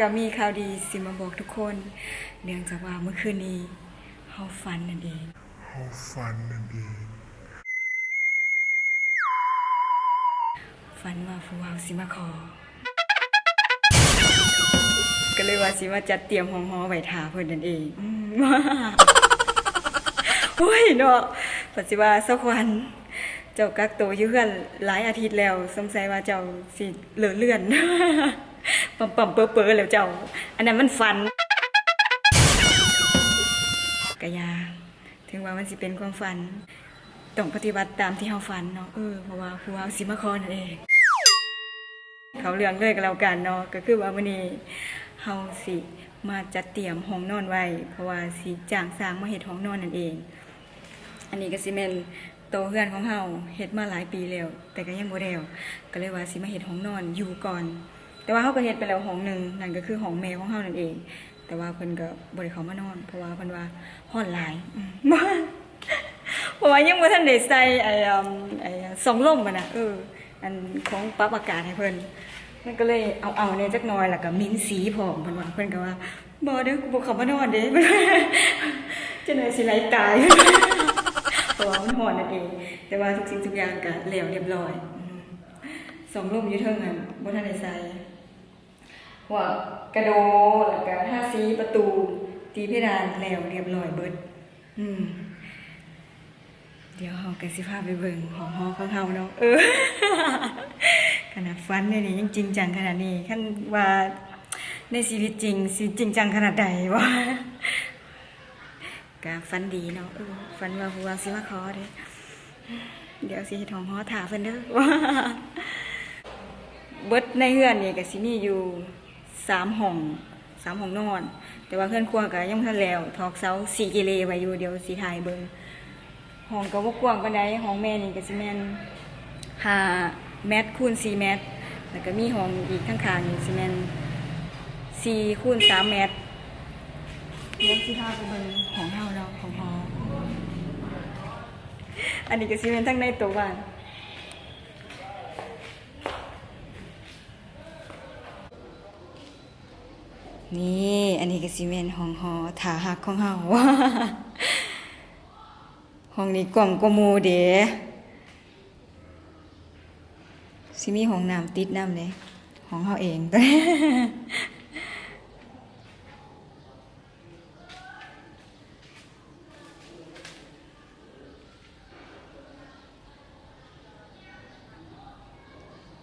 ก็มีข่าวดีสิมาบอกทุกคน เนื่องจากว่าเมื่อคืนนี้เฮาฝันนั่นเองเขาฟันนั่นเองฝันว่าผู้ว่าสิมาขอ ก็เลยว่าสิมาจัดเตรียมห้องหอไว้ท่าเพิ่นนั่นเองอืมโอ้ยเนาะปัจจุบันสักวันเจ้ากักตัวอยู่เพื่อนหลายอาทิตย์แล้ว สงสัยว่าเจ้าสิเหลือเลื่อน ปั๊มปั๊มเปื้อเปื้อแล้วเจ้า อันนั้นมันฝันกะยาถึงว่ามันสิเป็นความฝันต้องปฏิบัติตามที่เฮาฝันเนาะเออเพราะว่าครูเฮาสิมาคอนเองเขาเรื่องเลยกันแล้วกันเนาะก็คือว่ามื้อนี้เฮาสิมาจัดเตรียมห้องนอนไว้ เพราะว่าสิจ้างสร้างมาเฮ็ดห้องนอนนั่นเอง อันนี้ก็สิแม่นโตเฮือนของเฮาเฮ็ดมาหลายปีแล้วแต่ก็ยังบ่แล้วก็เลยว่าสิมาเฮ็ดห้องนอนอยู่ก่อน แต่ว่าเฮาก็เฮ็ดไปแล้วห้องหนึ่งนั่นก็คือห้องแม่ของเฮานั่นเอง แต่ว่าเพิ่นก็บ่ได้เข้ามานอน เพราะว่าเพิ่นว่าฮ้อนหลายเพราะว่ายังบ่ทันได้ใส่ไอ้อืมไอ้สองลมอะนะเอออันของปรับอากาศให้เพิ่นมันก็เลยเอาเอาเนี่ยจักหน่อยแล้วก็มิ้นสีพร้อมเพิ่นว่าเพิ่นก็ว่าบ่เด้อกูบ่เข้ามานอนเด้จังได๋สิไหลตายเพราะว่ามันร้อนนั่นเองแต่ว่าทุกสิ่งทุกอย่างก็แล้วเรียบร้อย สองลมอยู่เทิงนั้นบ่ทันได้ใส่ว่ากระโดแล้วก็ทาสีประตู ตีเพดานแล้วเรียบร้อยเบิด อืม เดี๋ยวเฮาก็สิพาไปเบิ่งของฮอของเฮาเนาะเออ ขนาดฟันเนี่ยนี่ยังจริงจังขนาดนี้คันว่าในชีวิตจริงสิจริงจังขนาดใดวะก็ฟันดีเนาะเออฟันว่าผู้ว่าสิมาขอเด้เดี๋ยวสิเฮ็ดของฮอถาเพิ่นเด้อ เบิดในเฮือนนี่ก็สิมีอยู่สามห้องสามห้องนอน แต่ว่าเพื่อนครัวก็ยังบ่ทันแล้วทอกเสา4กิเลไว้อยู่เดี๋ยวสิถ่ายเบิ่งห้องก็บ่กว้างปานใดห้องแม่นี่ก็สิแม่น5เมตรคูณ4เมตร แล้วก็มีห้องอีกข้างๆนี่สิแม่น4คูณ3เมตรเดี๋ยวสิพาไปเบิ่งห้องเฮาเนาะของหออันนี้ก็สิแมนทั้งในตัวบ้าน นี่อันนี้ก็สิแม่นห้องหอถาหักของเฮาห้องนี้กล่องกว่าหมูเด๋สิมีห้องน้ำติดน้ำเลยห้องเฮาเอง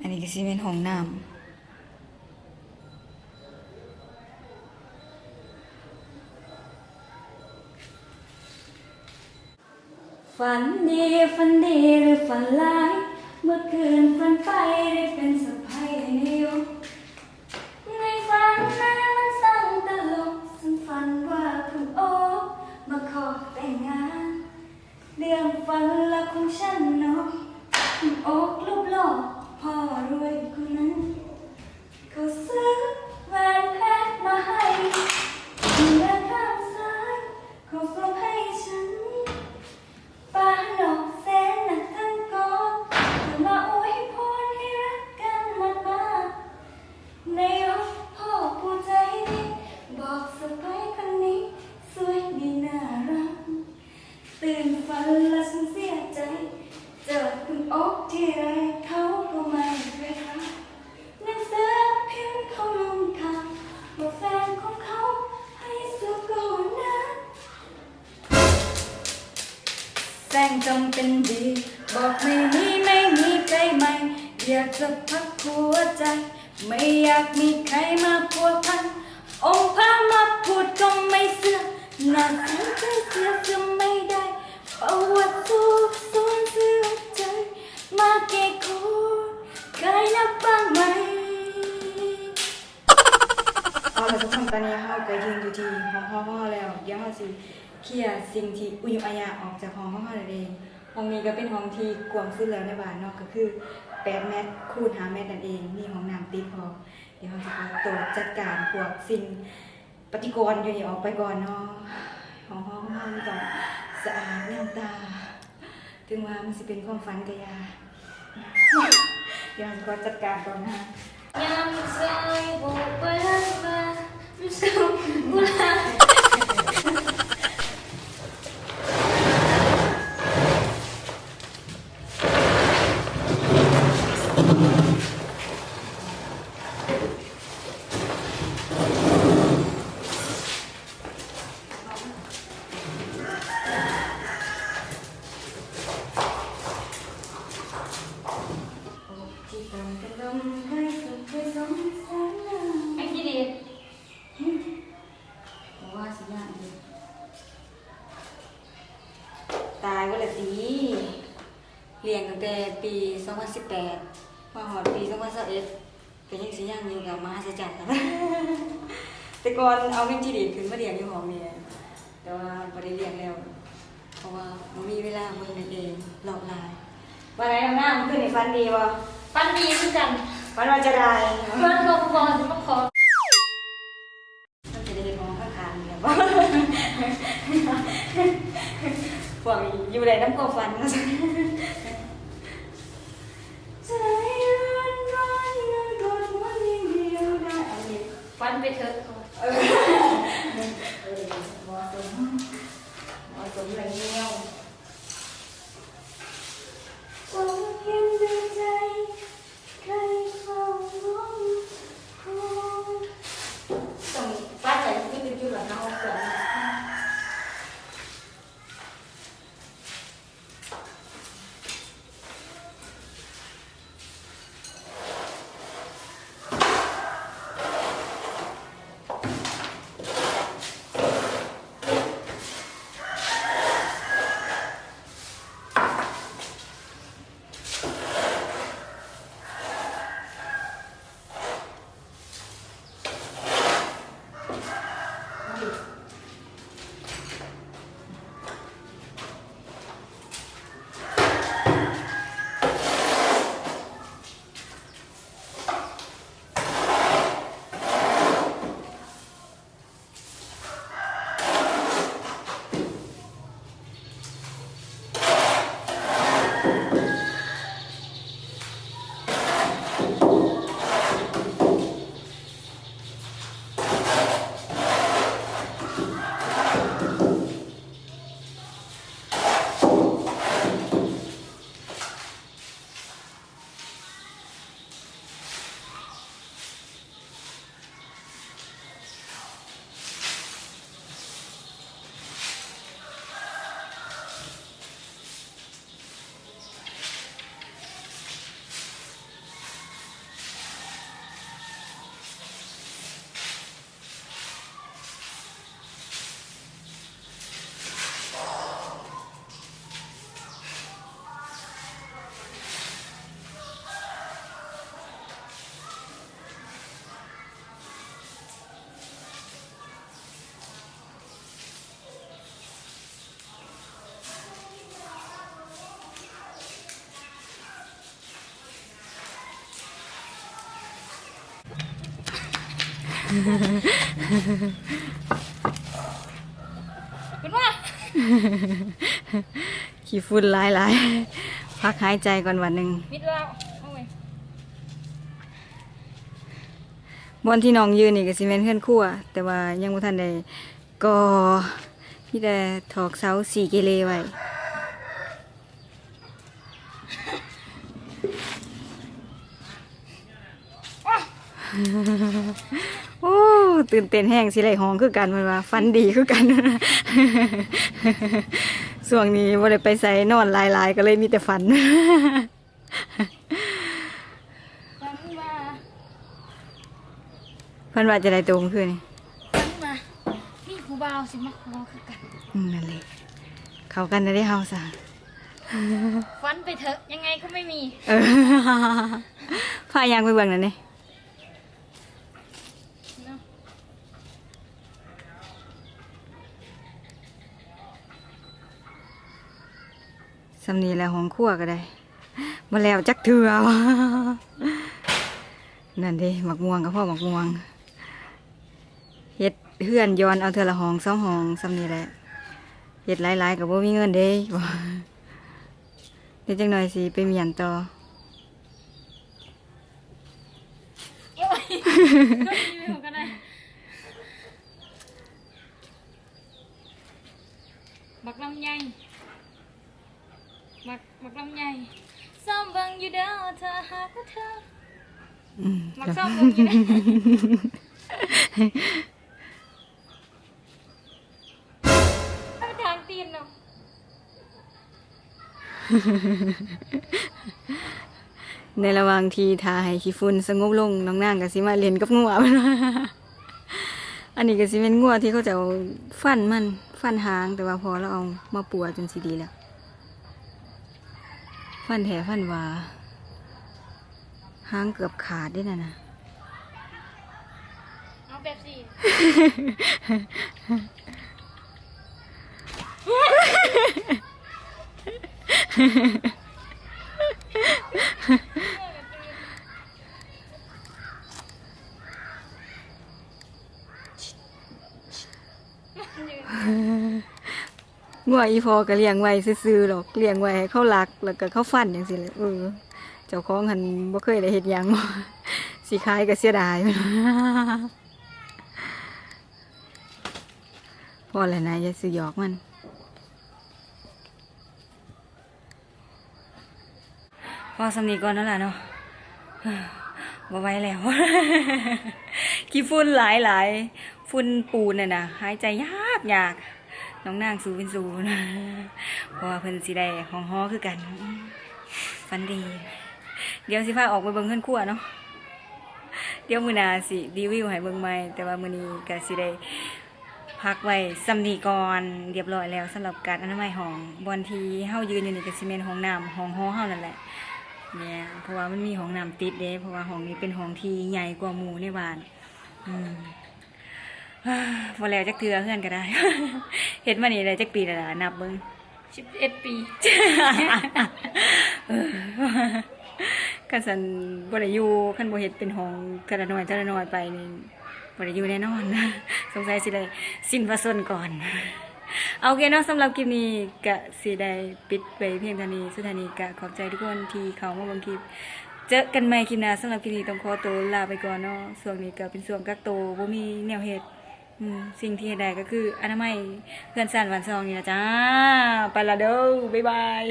อันนี้ก็สิเป็นห้องน้ำ ฝันดีฝันดีหรือฝันร้าย เมื่อคืนฝันไปได้เป็นสะพายนิยมในฝันนั้นมันสร้างตลกฉันฝันว่าคุณโอ๊คมาขอแต่งงาน เรื่องฝันละของฉันน้อยคุณโอ๊ครูปหล่อพ่อรวยคนนั้นาเสียใจเสียจะไม่ได้ประวัติสุขสวนเสียใจ มาเกี่คเคยนับบ้างไหมเอาละทุกคนตอนนี้เฮาก็ยืนอยู่ที่ห้องห้องห้อแล้วเดี๋ยวเฮาสิเคลียร์สิ่งที่อุยอาญาออกจากห้องห้องเฮานั่นเองห้องนี้ก็เป็นห้องที่กว้างสุดแล้วในบ้านเนาะก็คือ8เมตรคูณ5เมตรนั่นเองมีห้องน้ำติดพร้อมเดี๋ยวเฮาสิขอตัวจัดการพวกสิ่งปฏิกรณ์อยู่นี่ออกไปก่อนเนาะ ห้องห้องเฮานี่ต้องสะอาดงามตา ถึงว่ามันสิเป็นความฝันก็อยาเดี๋ยวเราขอจัดการก่อนนะยามสายโบกไปรักมาไม่สูกุลา 2018มาหอดปี2021ก็ยังสิยังอยู่กับมหัศจรรย์นะแต่ก่อนเอาเมนจิดีดขึ้นมาเรียนอยู่ห้องเนี่ยแต่ว่าบ่ได้เรียนแล้ว เพราะว่ามันมีเวลาเบิ่งนั่นเองหลอกลายวันไหนทำหน้ามันขึ้นในฟันดีบ่ปันดีเหมือนกันฟันว่าจะได้เพื่อนบอกบอลจะมาขอมันจะได้มองข้างๆเนี่ยบ่พวกอยู่ในน้ำกบฟันนะจ๊ะ เป็นว่าขี้ฝุ่นหลายหลายพักหายใจก่อนวันหนึ่งมิดแล้วเอาไว้บนที่น้องยืนนี่ก็สิเมนเพื่อนครั่วแต่ว่ายังบ่ทันได้ก็พี่แต่ถอกเสาสี่เกเลไว้ โอ้ตื่นเต้นแห้งสิไหลหองคือกันมันว่าฟันดีคือกันส่วงนี้บ่ได้ไปใส่นอนหลายๆ ก็เลยมีแต่ฝันฟันมาเพิ่นว่าจะได้ตัวคืนนี่ฟันมานี่ผู้บ่าวสิมาขอคือกันอืมนั่นแหละเข้ากันได้เฮาซะฟันไปเถอะยังไงก็ไม่มีเออพายางไปเบิ่งนั่นนี่ เนาะ สำนีแล้วห้องครัวก็ได้มาแล้วจักเถื่อวนั่นดิหมักม่วงกับพ่อหมักม่วงเฮ็ดเฮือนย้อนเอาเทื่อละห้องสองห้องสำนีแหละเฮ็ดหลายๆกับบ่มีเงินเด้บ่เดี๋ยวจังหน่อยสิไปเมียนต่อก็มีไม่ผมก็ได้บักลำไย บักบักลำไยซ่อมเบิ่งอยู่เด้อเธอหากว่าเธออืมมักซ่อมเบิ่งอยู่เด้อเอาไปทางตีนเนาะในระหว่างที่ทาให้ขี้ฝุ่นสงบลงน้องนางก็สิมาเล่นกับงัวอันนี้ก็สิเป็นงัวที่เขาจะเอาฟันมันฟันหางแต่ว่าพอเราเอามาปัวจนสิดีแล้ว ฟันแถฟันหวาหางเกือบขาดด้วยนะนะเอาแบบสี่ งัวอีพอก็เลี้ยงไว้ซื่อๆหรอกเลี้ยงไว้ให้เขารักแล้วก็เขาฟันอย่างสิเลยเออเจ้าของหันบ่เคยได้เฮ็ดหยังสิขายก็เสียดายพอแล้วนะอย่าซื้อหยอกมันพอสำนีก่อนนั่นแหละเนาะบ่ไหวแล้วขี้ฝุ่นหลายหลายๆฝุ่นปูนน่ะนะหายใจยากยาก น้องนางสูเป็นสูนะเพราะว่าเพิ่นสิได้ห้องฮอคือกันฟันดี เดี๋ยวสิพาออกไปเบิ่งเฮือนครัวเนาะเดี๋ยวมื้อหน้าสิรีวิวให้เบิ่งใหม่แต่ว่ามื้อนี้ก็สิได้พักไว้สำนีก่อนเรียบร้อยแล้วสำหรับการอนามัยห้องบอนที่เฮายืนอยู่นี่ก็สิแม่นห้องน้ำห้องฮอเฮานั่นแหละเนี่ยเพราะว่ามันมีห้องน้ำติดเด้เพราะว่าห้องนี้เป็นห้องที่ใหญ่กว่าหมู่ในบ้าน อืม อ่าพอแล้วจักเทือเพื่อนก็ได้เฮ็ดมานี่ได้จักปีแล้วล่ะนับเบิ่งสิบเอ็ดปีคันสันบ่ได้อยู่คันบ่เฮ็ดเป็นห้องเทะละน้อยเทะละน้อยไปนี่บ่ได้อยู่แน่นอนสงสัยสิได้สิ้นพระชนก่อน เอาโอเคเนาะสำหรับคลิปนี้ก็สิได้ปิดไปเพียงเท่านี้สุดท้ายนี้ก็ขอบใจทุกคนที่เข้ามาเบิ่งคลิปเจอกันใหม่คลิปหน้าสำหรับคลิปนี้ต้องขอตัวลาไปก่อนเนาะช่วงนี้ก็เป็นช่วงกักตัวบ่มีแนวเฮ็ด สิ่งที่ได้ก็คืออนามัยเพื่อนสันวันซองนี่นะจ้า ไปละเด้อบ๊ายบาย